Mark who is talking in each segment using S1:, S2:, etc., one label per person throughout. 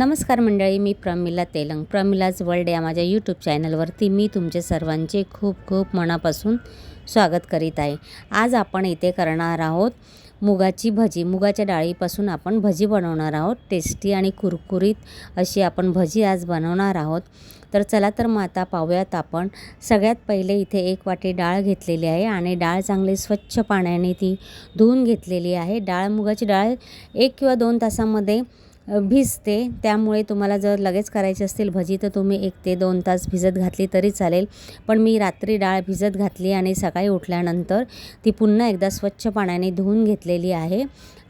S1: नमस्कार मंडळी मी प्रमिला तेलंग. प्रमिलाज वर्ल्ड या माझ्या यूट्यूब चॅनलवरती मी तुमचे सर्वांचे खूप खूप मनापासून स्वागत करीत आहे. आज आपण इथे करणार आहोत मुगाची भजी. मुगाच्या डाळीपासून आपण भजी बनवणार आहोत. टेस्टी आणि कुरकुरीत अशी आपण भजी आज बनवणार आहोत. तर चला तर मग आता पाहूयात आपण. सगळ्यात पहिले इथे एक वाटी डाळ घेतलेली आहे आणि डाळ चांगली स्वच्छ पाण्याने ती धुवून घेतलेली आहे. डाळ मुगाची डाळ एक किंवा दोन तासामध्ये भिजते. त्यामुळे तुम्हाला जर लगेच करायची असतील भजी तर तुम्ही एक ते दोन तास भिजत घातली तरी चालेल. पण मी रात्री डाळ भिजत घातली आणि सकाळी उठल्यानंतर ती पुन्हा एकदा स्वच्छ पाण्याने धुवून घेतलेली आहे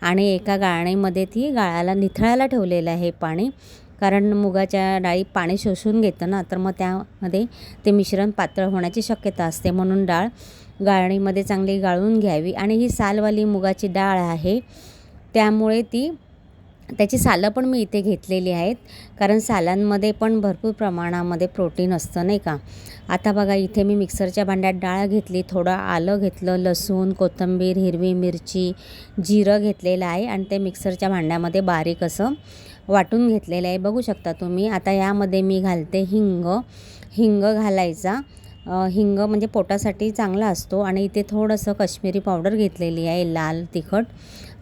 S1: आणि एका गाळणीमध्ये ती गाळाला निथळायला ठेवलेलं आहे पाणी. कारण मुगाच्या डाळी पाणी शोषून घेतं ना तर मग त्यामध्ये ते मिश्रण पातळ होण्याची शक्यता असते. म्हणून डाळ गाळणीमध्ये चांगली गाळून घ्यावी. आणि ही सालवाली मुगाची डाळ आहे. त्यामुळे ती त्याची सालं पण मी इथे घेतलेली आहेत. कारण सालांमध्ये पण भरपूर प्रमाणामध्ये प्रोटीन असतं नाही का? आता बघा इथे मी मिक्सरच्या भांड्यात डाळ घेतली थोडं आलं घेतलं लसूण कोथिंबीर हिरवी मिरची जिरं घेतलेलं आहे आणि ते मिक्सरच्या भांड्यामध्ये बारीक असं वाटून घेतलेलं आहे. बघू शकता तुम्ही आता यामध्ये मी घालते हिंग. हिंग घालायचा. हिंग म्हणजे पोटासाठी चांगला असतो आणि इथे थोडंसं काश्मीरी पावडर घेतलेली आहे लाल तिखट.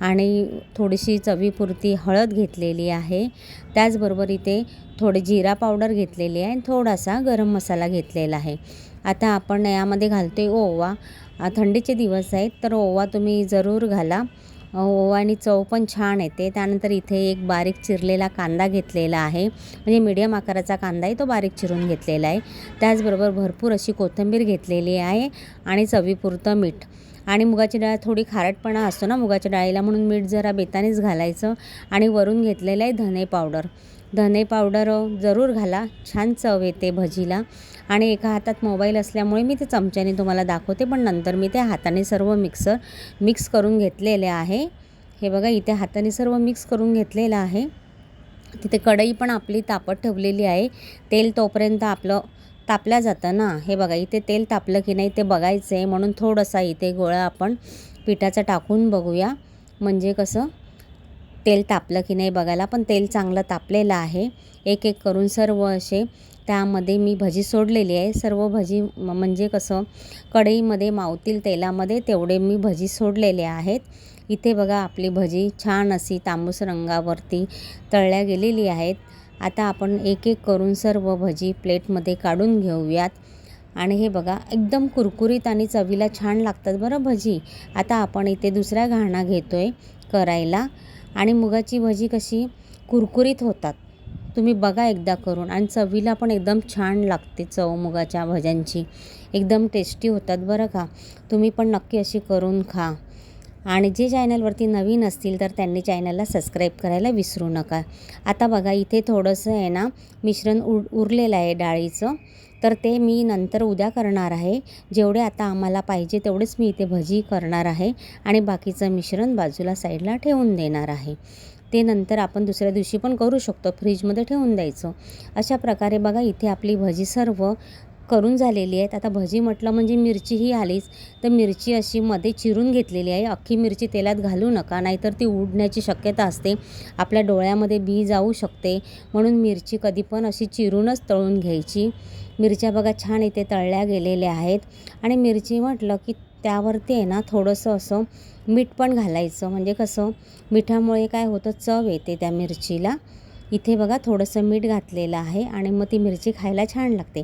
S1: आणि थोडीशी चवीपुरती हळद घेतलेली आहे. त्याचबरोबर इथे थोडी जिरा पावडर घेतलेली आहे आणि थोडासा गरम मसाला घेतलेला आहे. आता आपण यामध्ये घालतो आहे ओवा थंडीचे दिवस आहेत तर ओवा तुम्ही जरूर घाला. ओवानी चव पण छान येते. त्यानंतर इथे एक बारीक चिरलेला कांदा घेतलेला आहे. म्हणजे मीडियम आकाराचा कांदा आहे तो बारीक चिरून घेतलेला आहे. त्याचबरोबर भरपूर अशी कोथिंबीर घेतलेली आहे आणि चवीपुरतं मीठ. आणि मुगाची डाळ थोडी खारटपणा असतो ना मुगाच्या डाळीला म्हणून मीठ जरा बेतानेच घालायचं. आणि वरून घेतलेलं आहे धने पावडर. धने पावडर जरूर घाला. छान चव येते भजीला. आणि एका हातात मोबाईल असल्यामुळे मी ते चमच्याने तुम्हाला दाखवते पण नंतर मी ते हाताने सर्व मिक्सर मिक्स करून घेतलेले आहे. हे बघा इथे हाताने सर्व मिक्स करून घेतलेलं आहे. तिथे कढई पण आपली तापत ठेवलेली आहे. तेल तोपर्यंत आपलं तापल्या जातं ना. हे बघा इथे तेल तापलं की नाही ते बघायचं आहे म्हणून थोडंसा इथे गोळा आपण पिठाचा टाकून बघूया. म्हणजे कसं? तेल तापलं की नाही बघायला पण तेल चांगलं तापलेलं आहे. एक एक करून सर्व असे त्यामध्ये मी भजी सोडलेली आहे. सर्व भजी म- म्हणजे कसं कढईमध्ये मावतील तेलामध्ये तेवढे मी भजी सोडलेले आहेत. इथे बघा आपली भजी छान अशी तांबूस रंगावरती तळल्या गेलेली आहेत. आता आपण एक एक करून सर्व भजी प्लेटमध्ये काढून घेऊयात. आणि हे बघा एकदम कुरकुरीत आणि चवीला छान लागतात बरं भजी. आता आपण इथे दुसऱ्या घाणा घेतो आहे करायला. आणि मुगाची भजी कशी कुरकुरीत होतात. तुम्ही बघा एकदा करून. आणि चवीला पण एकदम छान लागते चव मुगाच्या भज्यांची. एकदम टेस्टी होतात बरं का. तुम्ही पण नक्की अशी करून खा. आणि जे चॅनलवरती नवीन असतील तर त्यांनी चॅनलला सबस्क्राईब करायला विसरू नका. आता बघा इथे थोडंसं आहे ना मिश्रण उर उरलेलं आहे डाळीचं. तर ते मी नंतर उद्या करणार आहे. जेवढे आता आम्हाला पाहिजे तेवढेच मी इथे भजी करणार आहे आणि बाकीचं मिश्रण बाजूला साईडला ठेवून देणार आहे. ते नंतर आपण दुसऱ्या दिवशी पण करू शकतो फ्रीजमध्ये ठेवून द्यायचं. अशा प्रकारे बघा इथे आपली भजी सर्व करून झालेली आहेत. आता भजी म्हटलं म्हणजे मिरची ही आलीच. तर मिरची अशी मध्ये चिरून घेतलेली आहे. अख्खी मिरची तेलात घालू नका नाहीतर ती उडण्याची शक्यता असते. आपल्या डोळ्यामध्ये बी जाऊ शकते. म्हणून मिरची कधी पण अशी चिरूनच तळून घ्यायची. मिरच्या बघा छान इथे तळल्या गेलेल्या आहेत. आणि मिरची म्हटलं की त्यावरती आहे ना थोडंसं असं मीठ पण घालायचं. म्हणजे कसं मिठामुळे काय होतं चव येते त्या मिरचीला. इथे बघा थोडंसं मीठ घातलेलं आहे आणि मग ती मिरची खायला छान लागते.